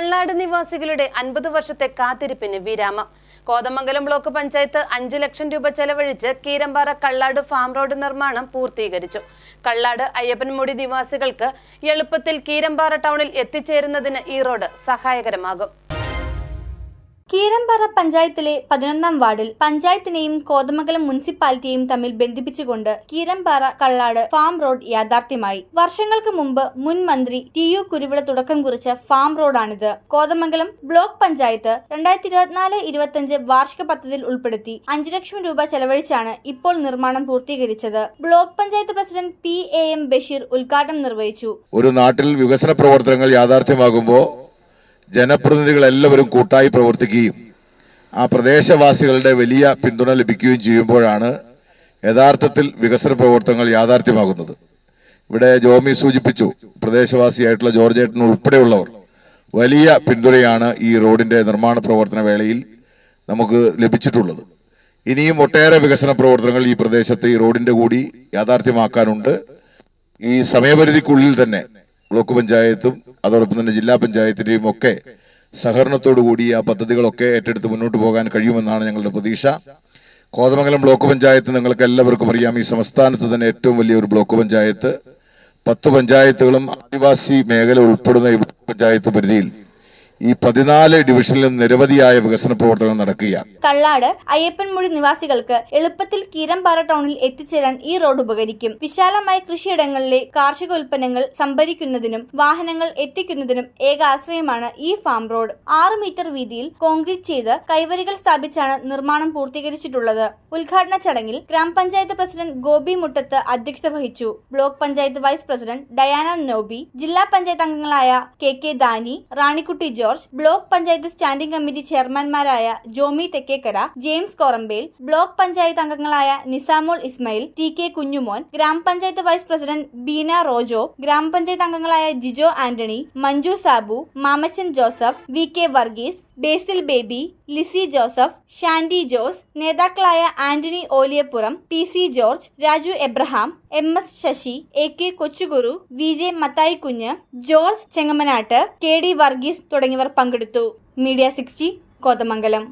കള്ളാട് നിവാസികളുടെ അൻപത് വർഷത്തെ കാത്തിരിപ്പിന് വിരാമം. കോതമംഗലം ബ്ലോക്ക് പഞ്ചായത്ത് അഞ്ച് ലക്ഷം രൂപ ചെലവഴിച്ച് കീരമ്പാറ കള്ളാട് ഫാം റോഡ് നിർമ്മാണം പൂർത്തീകരിച്ചു. കള്ളാട് അയ്യപ്പൻമുടി നിവാസികൾക്ക് എളുപ്പത്തിൽ കീരമ്പാറ ടൗണിൽ എത്തിച്ചേരുന്നതിന് ഈ റോഡ് സഹായകരമാകും. കീരമ്പാറ പഞ്ചായത്തിലെ പതിനൊന്നാം വാർഡിൽ പഞ്ചായത്തിനെയും കോതമംഗലം മുനിസിപ്പാലിറ്റിയെയും തമ്മിൽ ബന്ധിപ്പിച്ചുകൊണ്ട് കീരമ്പാറ കള്ളാട് ഫാം റോഡ് യാഥാർത്ഥ്യമായി. വർഷങ്ങൾക്ക് മുമ്പ് മുൻ മന്ത്രി ടി യു കുരുവിള തുടക്കം കുറിച്ച ഫാം റോഡാണിത്. കോതമംഗലം ബ്ലോക്ക് പഞ്ചായത്ത് രണ്ടായിരത്തി ഇരുപത്തിനാല് ഇരുപത്തിയഞ്ച് വാർഷിക പദ്ധതിയിൽ ഉൾപ്പെടുത്തി അഞ്ചു ലക്ഷം രൂപ ചെലവഴിച്ചാണ് ഇപ്പോൾ നിർമ്മാണം പൂർത്തീകരിച്ചത്. Block panchayat president P A M Basheer ഉദ്ഘാടനം നിർവഹിച്ചു. ഒരു നാട്ടിൽ വികസന പ്രവർത്തനങ്ങൾ യാഥാർത്ഥ്യമാകുമ്പോൾ ജനപ്രതിനിധികൾ എല്ലാവരും കൂട്ടായി പ്രവർത്തിക്കുകയും ആ പ്രദേശവാസികളുടെ വലിയ പിന്തുണ ലഭിക്കുകയും ചെയ്യുമ്പോഴാണ് യഥാർത്ഥത്തിൽ വികസന പ്രവർത്തനങ്ങൾ യാഥാർത്ഥ്യമാകുന്നത്. ഇവിടെ ജോമി സൂചിപ്പിച്ചു പ്രദേശവാസിയായിട്ടുള്ള ജോർജ് ഏട്ടൻ ഉൾപ്പെടെയുള്ളവർ വലിയ പിന്തുണയാണ് ഈ റോഡിന്റെ നിർമ്മാണ പ്രവർത്തന വേളയിൽ നമുക്ക് ലഭിച്ചിട്ടുള്ളത്. ഇനിയും ഒട്ടേറെ വികസന പ്രവർത്തനങ്ങൾ ഈ പ്രദേശത്ത് ഈ റോഡിന്റെ കൂടി യാഥാർത്ഥ്യമാക്കാനുണ്ട്. ഈ സമയപരിധിക്കുള്ളിൽ തന്നെ ബ്ലോക്ക് പഞ്ചായത്തും അതോടൊപ്പം തന്നെ ജില്ലാ പഞ്ചായത്തിന്റെയും ഒക്കെ സഹകരണത്തോടു കൂടി ആ പദ്ധതികളൊക്കെ ഏറ്റെടുത്ത് മുന്നോട്ട് പോകാൻ കഴിയുമെന്നാണ് ഞങ്ങളുടെ പ്രതീക്ഷ. കോതമംഗലം ബ്ലോക്ക് പഞ്ചായത്ത് നിങ്ങൾക്ക് എല്ലാവർക്കും അറിയാം. ഈ സംസ്ഥാനത്ത് തന്നെ ഏറ്റവും വലിയ ഒരു ബ്ലോക്ക് പഞ്ചായത്ത്. പത്ത് പഞ്ചായത്തുകളും ആദിവാസി മേഖല ഉൾപ്പെടുന്ന ഈ ബ്ലോക്ക് പഞ്ചായത്ത് പരിധിയിൽ ഈ പതിനാല് ഡിവിഷനിലും നിരവധിയായ വികസന പ്രവർത്തനങ്ങൾ നടക്കുകയാണ്. കള്ളാട് അയ്യപ്പൻമുഴി നിവാസികൾക്ക് എളുപ്പത്തിൽ കീരമ്പാറ ടൗണിൽ എത്തിച്ചേരാൻ ഈ റോഡ് ഉപകരിക്കും. വിശാലമായ കൃഷിയിടങ്ങളിലെ കാർഷിക ഉൽപ്പന്നങ്ങൾ സംഭരിക്കുന്നതിനും വാഹനങ്ങൾ എത്തിക്കുന്നതിനും ഏക ആശ്രയമാണ് ഈ ഫാം റോഡ്. ആറ് മീറ്റർ വീതിയിൽ കോൺക്രീറ്റ് ചെയ്ത് കൈവരികൾ സ്ഥാപിച്ചാണ് നിർമ്മാണം പൂർത്തീകരിച്ചിട്ടുള്ളത്. ഉദ്ഘാടന ചടങ്ങിൽ ഗ്രാമപഞ്ചായത്ത് പ്രസിഡന്റ് ഗോപി മുട്ടത്ത് അധ്യക്ഷത വഹിച്ചു. Block panchayat vice president Diana Nobi ജില്ലാ പഞ്ചായത്ത് അംഗങ്ങളായ K K Dani Ranikutty George block panchayat standing committee ചെയർമാൻമാരായ Jomy Thekkekara James Korambel block panchayat അംഗങ്ങളായ നിസാമോൾ ഇസ്മയിൽ ടി കെ കുഞ്ഞുമോൻ ഗ്രാമപഞ്ചായത്ത് വൈസ് പ്രസിഡന്റ് ബീന റോജോ ഗ്രാമപഞ്ചായത്ത് അംഗങ്ങളായ ജിജോ ആന്റണി മഞ്ജു സാബു മാമച്ചൻ ജോസഫ് വി കെ വർഗീസ് ബേസിൽ ബേബി ലിസി ജോസഫ് ഷാൻഡി ജോസ് നേതാക്കളായ Antony Oliyappuram T C George Raju Abraham M S Sasi A K Kochukuru V J Mathai Kunju George Chengamanat K D Varghese തുടങ്ങിയവർ പങ്കെടുത്തു. Media sixty Kothamangalam.